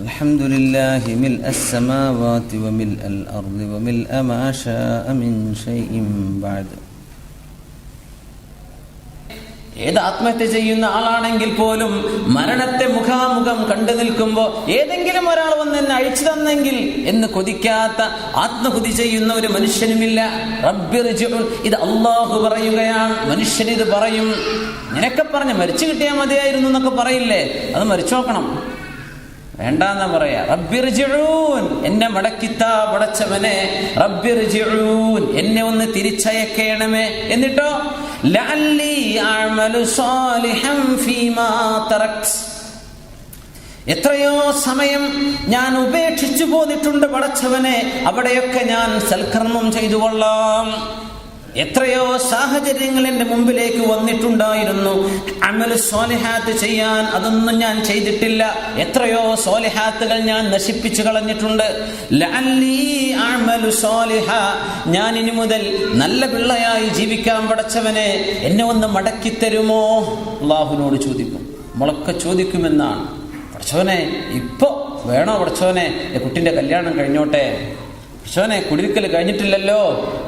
الحمد لله ملء السماوات وملء الأرض وملء ما شاء من شيء بعد ഏത് ആത്മഹത്യ ചെയ്യുന്ന ആളാണെങ്കിൽ പോലും മരണത്തെ മുഖാമുഖം കണ്ടു നിൽക്കുമ്പോ ഏതെങ്കിലും ഒരാൾ വന്ന് എന്നെ അഴിച്ചു തന്നെങ്കിൽ എന്ന് കൊതിക്കാത്ത ആത്മഹുതി ചെയ്യുന്ന ഒരു മനുഷ്യനുമില്ല റബ്ബിർജിഉൻ. ഇത് അള്ളാഹു പറയുകയാണ് മനുഷ്യൻ ഇത് പറയും നിനക്കെ പറഞ്ഞ മരിച്ചു കിട്ടിയാൽ മതിയായിരുന്നു എന്നൊക്കെ പറയില്ലേ അത് മരിച്ചു നോക്കണം വേണ്ടെന്നാ പറയാ. റബ്ബിർജിഊൻ എന്നെ മടക്കിത്താ പടച്ചവനെ. റബ്ബിർജിഊൻ എന്നെ ഒന്ന് തിരിച്ചയക്കേണമേ. എന്നിട്ടോ? എത്രയോ സമയം ഞാൻ ഉപേക്ഷിച്ചു പോന്നിട്ടുണ്ട് പടച്ചവനെ. അവിടെയൊക്കെ ഞാൻ സൽക്കർമ്മം ചെയ്തു കൊള്ളാം എത്രയോ സാഹചര്യങ്ങൾ എന്റെ മുമ്പിലേക്ക് വന്നിട്ടുണ്ടായിരുന്നു. അമൽ സോലിഹാത്ത് ചെയ്യാൻ അതൊന്നും ഞാൻ ചെയ്തിട്ടില്ല. എത്രയോ സോലിഹാത്തുകൾ ഞാൻ നശിപ്പിച്ചു കളഞ്ഞിട്ടുണ്ട്. ഞാൻ ഇനി മുതൽ നല്ല പിള്ളയായി ജീവിക്കാൻ പടച്ചവനെ എന്നെ ഒന്ന് മടക്കി തരുമോ? അള്ളാഹുവിനോട് ചോദിക്കും. മുളക്ക ചോദിക്കുമെന്നാണ്. പടച്ചവനെ ഇപ്പോ വേണോ പടച്ചവനെ? കുട്ടിന്റെ കല്യാണം കഴിഞ്ഞോട്ടെ? പടച്ചവനെ കുടിരിക്കൽ കഴിഞ്ഞിട്ടില്ലല്ലോ.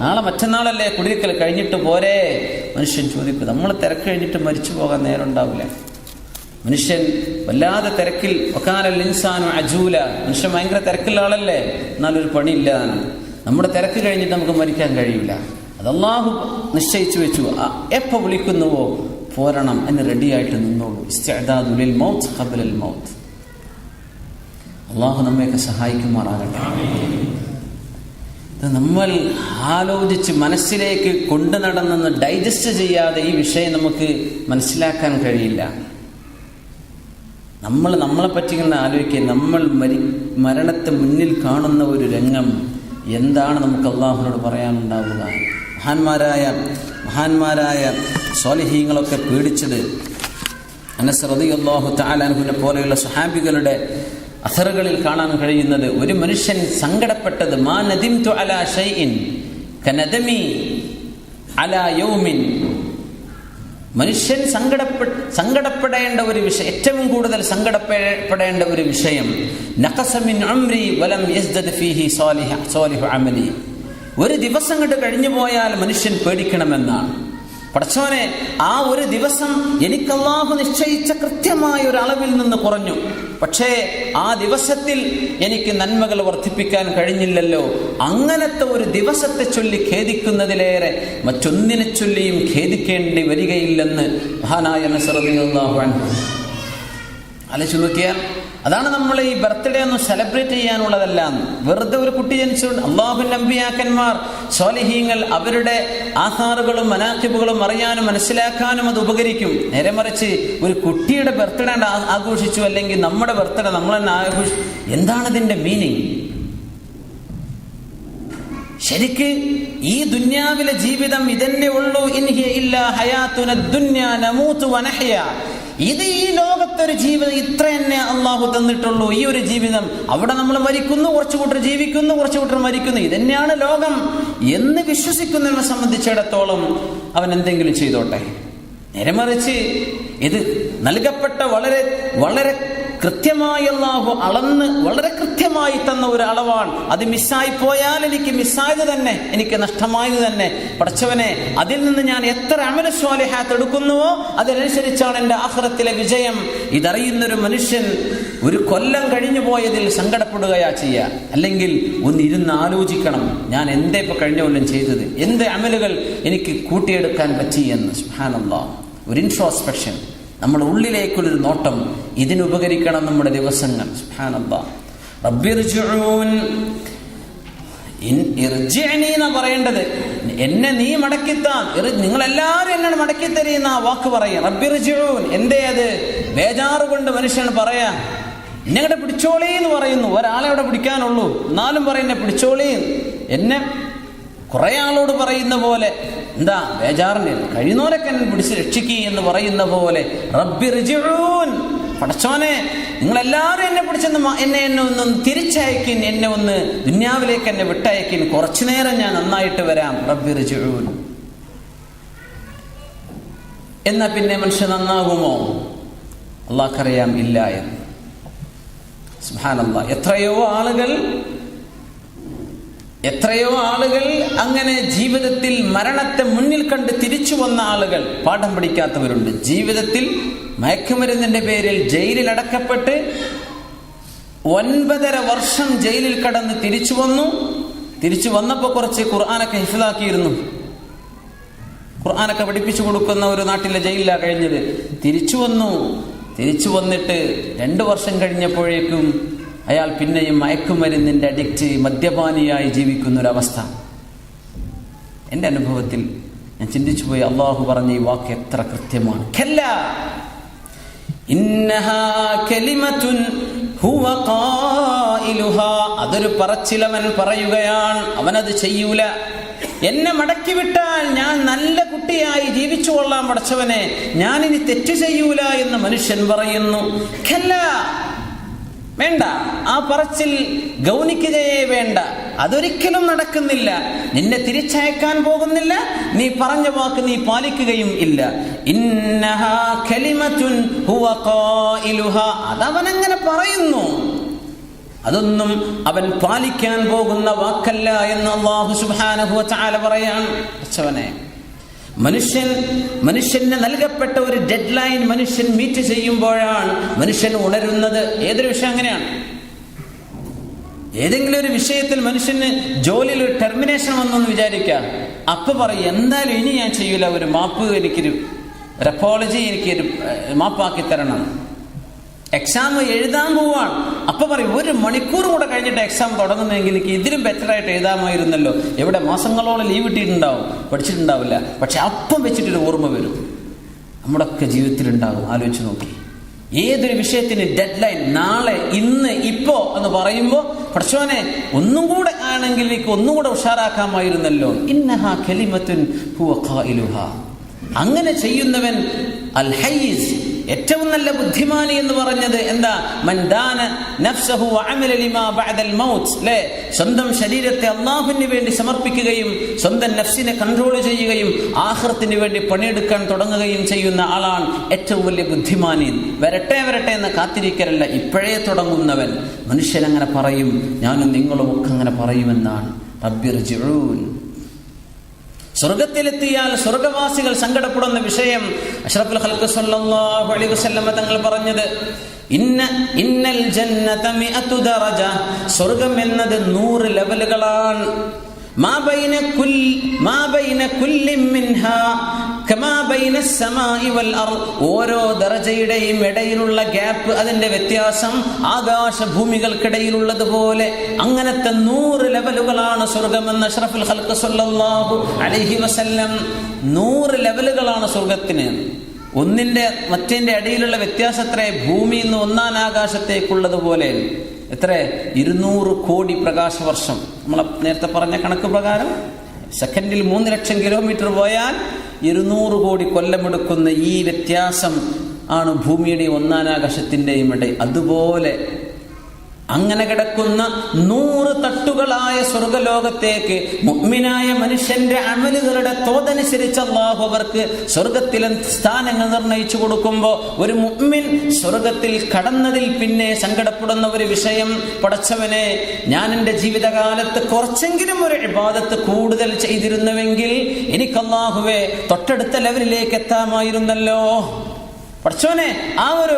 നാളെ മറ്റന്നാളല്ലേ കുടിരിക്കൽ കഴിഞ്ഞിട്ട് പോരെ? മനുഷ്യൻ ചോദിക്കും നമ്മൾ തിരക്ക് കഴിഞ്ഞിട്ട് മരിച്ചു പോകാൻ നേരം ഉണ്ടാവില്ല. മനുഷ്യൻ വല്ലാതെ തിരക്കിൽ ഒക്കാനൽ ഇൻസാനു അജൂല. മനുഷ്യൻ ഭയങ്കര തിരക്കുള്ള ആളല്ലേ? എന്നാലൊരു പണിയില്ലാതാണ് നമ്മുടെ തിരക്ക് കഴിഞ്ഞിട്ട് നമുക്ക് മരിക്കാൻ കഴിയില്ല അതല്ലാഹു നിശ്ചയിച്ചു വെച്ചു. എപ്പോൾ എപ്പോ വിളിക്കുന്നുവോ? പോരണം എന്ന് റെഡിയായിട്ട് നിന്നോളൂ. മൗത്ത്. അള്ളാഹു നമ്മയൊക്കെ സഹായിക്കുമാറാകട്ടെ. നമ്മൾ ആലോചിച്ച് മനസ്സിലേക്ക് കൊണ്ടു നടന്നെന്ന് ഡൈജസ്റ്റ് ചെയ്യാതെ ഈ വിഷയം നമുക്ക് മനസ്സിലാക്കാൻ കഴിയില്ല. നമ്മൾ നമ്മളെ പറ്റി ഇങ്ങനെ ആലോചിക്കുക. നമ്മൾ മരി മരണത്തെ മുന്നിൽ കാണുന്ന ഒരു രംഗം എന്താണ് നമുക്ക് അള്ളാഹുനോട് പറയാനുണ്ടാവുക? മഹാന്മാരായ മഹാന്മാരായ സ്വാലിഹീങ്ങളൊക്കെ പേടിച്ചത് അനസ് റതിയുള്ളാഹു താലാൻഹുവിനെ പോലെയുള്ള സുഹാബികളുടെ അസറുകളിൽ കാണാൻ കഴിയുന്നത് ഒരു മനുഷ്യൻ സങ്കടപ്പെട്ടത് മാ നദിം തു അലാ ഷൈഇൻ കനദമി അലാ യൗമിൻ. മനുഷ്യൻ സങ്കടപ്പെ സങ്കടപ്പെടേണ്ട ഒരു വിഷയം ഏറ്റവും കൂടുതൽ സങ്കടപ്പെടേണ്ട ഒരു വിഷയം നഖസമിൻ ഉംരി വലം യസ്ദദ് ഫീഹി സാലിഹ സാലിഹു അമലി. ഒരു ദിവസം കണ്ട് കഴിഞ്ഞു പോയാൽ മനുഷ്യൻ പേടിക്കണമെന്നാണ്. പടച്ചോനെ ആ ഒരു ദിവസം എനിക്കല്ലാഹു നിശ്ചയിച്ച കൃത്യമായ ഒരു അളവിൽ നിന്ന് കുറഞ്ഞു. പക്ഷേ ആ ദിവസത്തിൽ എനിക്ക് നന്മകൾ വർദ്ധിപ്പിക്കാൻ കഴിഞ്ഞില്ലല്ലോ. അങ്ങനത്തെ ഒരു ദിവസത്തെ ചൊല്ലി ഖേദിക്കുന്നതിലേറെ മറ്റൊന്നിനെ ചൊല്ലിയും ഖേദിക്കേണ്ടി വരികയില്ലെന്ന് മഹാനായ അൻഹു ആലോചിച്ച് നോക്കിയാൽ അതാണ് നമ്മൾ ഈ ബർത്ത്ഡേ ഒന്ന് സെലിബ്രേറ്റ് ചെയ്യാനുള്ളതല്ല. വെറുതെ ഒരു കുട്ടി ജനിച്ചുകൊണ്ട് അള്ളാഹു നമ്പിയാക്കന്മാർ സ്വാലിഹീങ്ങൾ അവരുടെ ആഹാറുകളും മനാക്കിബുകളും അറിയാനും മനസ്സിലാക്കാനും അത് ഉപകരിക്കും. നേരെ മറിച്ച് ഒരു കുട്ടിയുടെ ബർത്ത്ഡേ ആഘോഷിച്ചു അല്ലെങ്കിൽ നമ്മുടെ ബർത്ത്ഡേ നമ്മൾ തന്നെ ആഘോഷിച്ചു എന്താണ് ഇതിന്റെ മീനിങ് ശരിക്ക് ഈ ദുന്യാവിലെ ജീവിതം ഇതന്നെ ഉള്ളൂ. ഇൻഹിയ ഇല്ല ഹയാത്തുന ദുന്യാ നമൂതു വനഹ്യ ഇത് ഈ ലോകത്തൊരു ജീവിതം ഇത്ര തന്നെ അള്ളാഹു തന്നിട്ടുള്ളൂ. ഈ ഒരു ജീവിതം അവിടെ നമ്മൾ മരിക്കുന്നു കുറച്ചു കൂട്ടർ ജീവിക്കുന്നു കുറച്ചു കൂട്ടർ മരിക്കുന്നു ഇതന്നെയാണ് ലോകം. എന്ന് വിശ്വസിക്കുന്നവനെ സംബന്ധിച്ചിടത്തോളം അവൻ എന്തെങ്കിലും ചെയ്തോട്ടെ? നേരെ മറിച്ച് ഇത് നൽകപ്പെട്ട വളരെ വളരെ കൃത്യമായി അള്ളാഹു അളന്ന് വളരെ കൃത്യമായി തന്ന ഒരു അളവാണ്. അത് മിസ്സായി പോയാൽ എനിക്ക് മിസ്സായത് തന്നെ എനിക്ക് നഷ്ടമായത് തന്നെ. പഠിച്ചവനെ അതിൽ നിന്ന് ഞാൻ എത്ര അമലസ്വാലിഹാത്ത് എടുക്കുന്നുവോ അതിനനുസരിച്ചാണ് എന്റെ ആഹ്റത്തിലെ വിജയം. ഇതറിയുന്നൊരു മനുഷ്യൻ ഒരു കൊല്ലം കഴിഞ്ഞു പോയതിൽ സങ്കടപ്പെടുകയാ ചെയ്യുക അല്ലെങ്കിൽ ഒന്ന് ഇരുന്ന് ആലോചിക്കണം ഞാൻ എന്തേ ഇപ്പൊ കഴിഞ്ഞ കൊല്ലം ചെയ്തത്? എന്ത് അമലുകൾ എനിക്ക് കൂട്ടിയെടുക്കാൻ പറ്റി എന്ന്? സുഹാനുള്ള ഒരു ഇൻട്രോസ്പെക്ഷൻ നമ്മുടെ ഉള്ളിലേക്കുള്ളൊരു നോട്ടം ഇതിനുപകരിക്കണം നമ്മുടെ ദിവസങ്ങൾ. പറയേണ്ടത്? എന്നെ നീ മടക്കിത്താൻ. നിങ്ങൾ എല്ലാവരും എന്നെ മടക്കിത്തരീന്ന ആ വാക്ക് പറയാം റബ്ബിർജിഊൻ എന്തേ അത്? ബേജാറ് കൊണ്ട് മനുഷ്യൻ പറയാ എന്നെ പിടിച്ചോളി എന്ന് പറയുന്നു. ഒരാളെ അവിടെ പിടിക്കാനുള്ളൂ. എന്നാലും പറയുന്നെ പിടിച്ചോളി എന്നെ കുറേ ആളോട് പറയുന്ന പോലെ. എന്താ ബേജാറിന്റെ കഴിയുന്നവരൊക്കെ എന്നെ പിടിച്ച് രക്ഷിക്കി എന്ന് പറയുന്ന പോലെ. റബ്ബി റിജിഊൻ. പടച്ചോനെ നിങ്ങളെല്ലാവരും എന്നെ പിടിച്ചെന്ന് എന്നെ എന്നെ ഒന്ന് തിരിച്ചയക്കിൻ എന്നെ ഒന്ന് ദുന്യാവിലേക്ക് എന്നെ വിട്ടയക്കിൻ. കുറച്ചു നേരം ഞാൻ നന്നായിട്ട് വരാം. റബ്ബി റിജിഴൂൻ എന്നാ പിന്നെ മനുഷ്യൻ നന്നാകുമോ? അള്ളാഹ്ക്കറിയാം ഇല്ല എന്ന്. എത്രയോ ആളുകൾ എത്രയോ ആളുകൾ അങ്ങനെ ജീവിതത്തിൽ മരണത്തെ മുന്നിൽ കണ്ട് തിരിച്ചു വന്ന ആളുകൾ പാഠം പഠിക്കാത്തവരുണ്ട്. ജീവിതത്തിൽ മയക്കുമരുന്നിന്റെ പേരിൽ ജയിലിൽ അടക്കപ്പെട്ട് ഒൻപതര വർഷം ജയിലിൽ കടന്ന് തിരിച്ചു വന്നു. തിരിച്ചു വന്നപ്പോൾ കുറച്ച് ഖുർആാനൊക്കെ ഹിഫിലാക്കിയിരുന്നു. ഖുർആാനൊക്കെ പഠിപ്പിച്ചു കൊടുക്കുന്ന ഒരു നാട്ടിലെ ജയിലിലാണ് കഴിഞ്ഞത്. തിരിച്ചു വന്നു. തിരിച്ചു വന്നിട്ട് രണ്ടു വർഷം കഴിഞ്ഞപ്പോഴേക്കും അയാൾ പിന്നെയും മയക്കുമരുന്നിന്റെ അഡിക്റ്റ് മദ്യപാനിയായി ജീവിക്കുന്ന ഒരവസ്ഥ എന്റെ അനുഭവത്തിൽ ഞാൻ ചിന്തിച്ചു പോയി അള്ളാഹു പറഞ്ഞ ഈ വാക്ക് എത്ര കൃത്യമാണ്. അതൊരു പറച്ചിലവൻ പറയുകയാണ് അവനത് ചെയ്യൂല. എന്നെ മടക്കി വിട്ടാൽ ഞാൻ നല്ല കുട്ടിയായി ജീവിച്ചു കൊള്ളാൻ പടച്ചവനെ ഞാനിനി തെറ്റ് ചെയ്യൂല എന്ന് മനുഷ്യൻ പറയുന്നു. വേണ്ട. ആ പറച്ചിൽ ഗൗനിക്കുകയേ വേണ്ട. അതൊരിക്കലും നടക്കുന്നില്ല. നിന്നെ തിരിച്ചയക്കാൻ പോകുന്നില്ല. നീ പറഞ്ഞ വാക്ക് നീ പാലിക്കുകയും ഇല്ല. അതവനങ്ങനെ പറയുന്നു. അതൊന്നും അവൻ പാലിക്കാൻ പോകുന്ന വാക്കല്ല എന്ന് അള്ളാഹു സുബ്ഹാനഹു വതആല പറയാൻ മനുഷ്യൻ മനുഷ്യന് നൽകപ്പെട്ട ഒരു ഡെഡ് ലൈൻ മനുഷ്യൻ മീറ്റ് ചെയ്യുമ്പോഴാണ് മനുഷ്യൻ ഉണരുന്നത്. ഏതൊരു വിഷയം അങ്ങനെയാണ്. ഏതെങ്കിലും ഒരു വിഷയത്തിൽ മനുഷ്യന് ജോലിയിൽ ഒരു ടെർമിനേഷൻ വന്നെന്ന് വിചാരിക്കാം. അപ്പൊ പറയും എന്തായാലും ഇനി ഞാൻ ചെയ്യൂല ഒരു മാപ്പ് എനിക്കൊരു ഒരു എനിക്കൊരു മാപ്പാക്കി തരണം. എക്സാം എഴുതാൻ പോവാണ്. അപ്പൊ പറയും ഒരു മണിക്കൂർ കൂടെ കഴിഞ്ഞിട്ട് എക്സാം തുടങ്ങുന്നെങ്കിൽ എനിക്ക് ഇതിലും ബെറ്റർ ആയിട്ട് എഴുതാമായിരുന്നല്ലോ. എവിടെ മാസങ്ങളോളം ലീവ് കിട്ടിയിട്ടുണ്ടാവും പഠിച്ചിട്ടുണ്ടാവില്ല. പക്ഷെ അപ്പം വെച്ചിട്ടൊരു ഓർമ്മ വരും. നമ്മുടെ ഒക്കെ ജീവിതത്തിലുണ്ടാകും. ആലോചിച്ച് നോക്കി. ഏതൊരു വിഷയത്തിന് ഡെഡ് ലൈൻ നാളെ ഇന്ന് ഇപ്പോ എന്ന് പറയുമ്പോൾ പഠിച്ചോനെ ഒന്നും കൂടെ ആണെങ്കിൽ എനിക്ക് ഒന്നും കൂടെ ഉഷാറാക്കാമായിരുന്നല്ലോ. ഇന്നഹ കലിമത്തുൻ അങ്ങനെ ചെയ്യുന്നവൻ അൽ ഹൈസ് ഏറ്റവും നല്ല ബുദ്ധിമാനി എന്ന് പറഞ്ഞത് എന്താ? മൻദാന നഫ്സഹു അമല ലിമാ മൗത്ത് സ്വന്തം ശരീരത്തെ അള്ളാഹുവിന് വേണ്ടി സമർപ്പിക്കുകയും സ്വന്തം നഫ്സിനെ കൺട്രോൾ ചെയ്യുകയും ആഹ്റത്തിന് വേണ്ടി പണിയെടുക്കാൻ തുടങ്ങുകയും ചെയ്യുന്ന ആളാണ് ഏറ്റവും വലിയ ബുദ്ധിമാനി. വരട്ടെ വരട്ടെ എന്ന് കാത്തിരിക്കലല്ല ഇപ്പോഴേ തുടങ്ങുന്നവൻ. മനുഷ്യൻ അങ്ങനെ പറയും ഞാനും നിങ്ങളും ഒക്കെ അങ്ങനെ പറയുമെന്നാണ്. റബ്ബിർജിഊൻ സ്വർഗത്തിലെത്തിയാൽ സ്വർഗവാസികൾ സങ്കടപ്പെടുന്ന വിഷയം അഷ്റഫുൽ സല്ലല്ലാഹു അലൈഹി വസല്ലമ തങ്ങൾ പറഞ്ഞത് ഇന്ന ഇന്നൽ ജന്നത മിഅതു സ്വർഗം എന്നത് നൂറ് ലെവലുകളാണ്. മാ ബൈന കുൽ മിൻഹാ ഓരോ ദറജയുടെയും ഇടയിലുള്ള ഗ്യാപ്പ് അതിന്റെ വ്യത്യാസം ആകാശഭൂമികൾക്കിടയിലുള്ളതുപോലെ. അങ്ങനത്തെ നൂറ് ലെവലുകളാണ് സ്വർഗമെന്ന് അഷ്റഫുൽ ഹൽക്ക് സല്ലാഹു അലഹി വസല്ലം നൂറ് ലെവലുകളാണ് സ്വർഗത്തിന്. ഒന്നിന്റെ മറ്റേന്റെ അടിയിലുള്ള വ്യത്യാസത്രേ ഭൂമി ഇന്ന് ഒന്നാം ആകാശത്തേക്കുള്ളതുപോലെ. എത്ര? ഇരുന്നൂറ് കോടി പ്രകാശ വർഷം നമ്മൾ നേരത്തെ പറഞ്ഞ കണക്ക് പ്രകാരം സെക്കൻഡിൽ മൂന്ന് ലക്ഷം കിലോമീറ്റർ പോയാൽ ഇരുന്നൂറ് കോടി കൊല്ലമെടുക്കുന്ന ഈ വ്യത്യാസം ആണ് ഭൂമിയുടെയും ഒന്നാനാകാശത്തിന്റെയും ഇടയിൽ. അതുപോലെ അങ്ങനെ കിടക്കുന്ന നൂറ് തട്ടുകളായ സ്വർഗലോകത്തേക്ക് മുഗ്മിനായ മനുഷ്യന്റെ അമലുകളുടെ തോതനുസരിച്ച് അള്ളാഹു അവർക്ക് സ്വർഗത്തിലെ സ്ഥാനങ്ങൾ നിർണയിച്ചു കൊടുക്കുമ്പോൾ ഒരു മുഗ്മിൻ സ്വർഗത്തിൽ കടന്നതിൽ പിന്നെ സങ്കടപ്പെടുന്ന ഒരു വിഷയം പടച്ചവനെ ഞാൻ എന്റെ ജീവിതകാലത്ത് കുറച്ചെങ്കിലും ഒരു ഇബാദത്ത് കൂടുതൽ ചെയ്തിരുന്നുവെങ്കിൽ എനിക്ക് അള്ളാഹുവെ തൊട്ടടുത്ത ലെവലിലേക്ക് എത്താമായിരുന്നല്ലോ. പടച്ചോനെ ആ ഒരു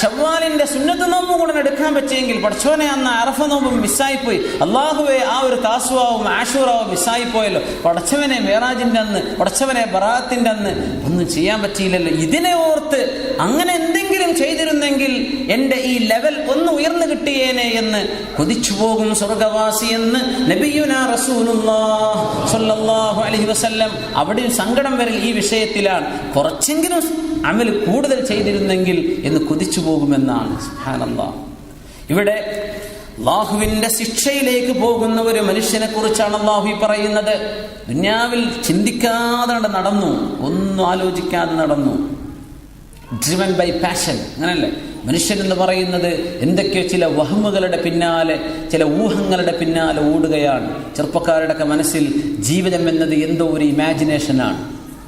ഷവ്വാലിന്റെ സുന്നത്ത് നോമ്പ് കൂടെ എടുക്കാൻ പറ്റിയെങ്കിൽ പഠിച്ചോനെ അന്ന് അറഫ നോമ്പും മിസ്സായി പോയി അള്ളാഹുവെ ആ ഒരു താസുവാവും ആഷൂറാവും മിസ്സായിപ്പോയല്ലോ. പടച്ചവനെ മേറാജിന്റെ അന്ന് പടച്ചവനെ ബറാത്തിന്റെ അന്ന് ഒന്നും ചെയ്യാൻ പറ്റിയില്ലല്ലോ. ഇതിനെ ഓർത്ത് അങ്ങനെ എന്തെങ്കിലും ചെയ്തിരുന്നെങ്കിൽ എന്റെ ഈ ലെവൽ ഒന്ന് ഉയർന്നു കിട്ടിയേനെ എന്ന് കൊതിച്ചു പോകും സ്വർഗവാസി എന്ന് നബിയുന സ്വല്ലല്ലാഹു അലൈഹി വസല്ലം സങ്കടം വരൽ ഈ വിഷയത്തിലാണ്. കുറച്ചെങ്കിലും അമൽ കൂടുതൽ ചെയ്തിരുന്നെങ്കിൽ എന്ന് കൊതിച്ചു പോകുമെന്നാണ്. സുഹാനന്ദ ഇവിടെ അള്ളാഹുവിന്റെ ശിക്ഷയിലേക്ക് പോകുന്ന ഒരു മനുഷ്യനെ കുറിച്ചാണ് അള്ളാഹു പറയുന്നത്. ദുന്യാവിൽ ചിന്തിക്കാതെ നടന്നു. ഒന്നും ആലോചിക്കാതെ നടന്നു. ഡ്രിവൻ ബൈ പാഷൻ അങ്ങനല്ലേ? മനുഷ്യൻ എന്ന് പറയുന്നത് എന്തൊക്കെയോ ചില വഹമുകളുടെ പിന്നാലെ ചില ഊഹങ്ങളുടെ പിന്നാലെ ഓടുകയാണ്. ചെറുപ്പക്കാരുടെയൊക്കെ മനസ്സിൽ ജീവിതം എന്നത് എന്തോ ഒരു ഇമാജിനേഷനാണ്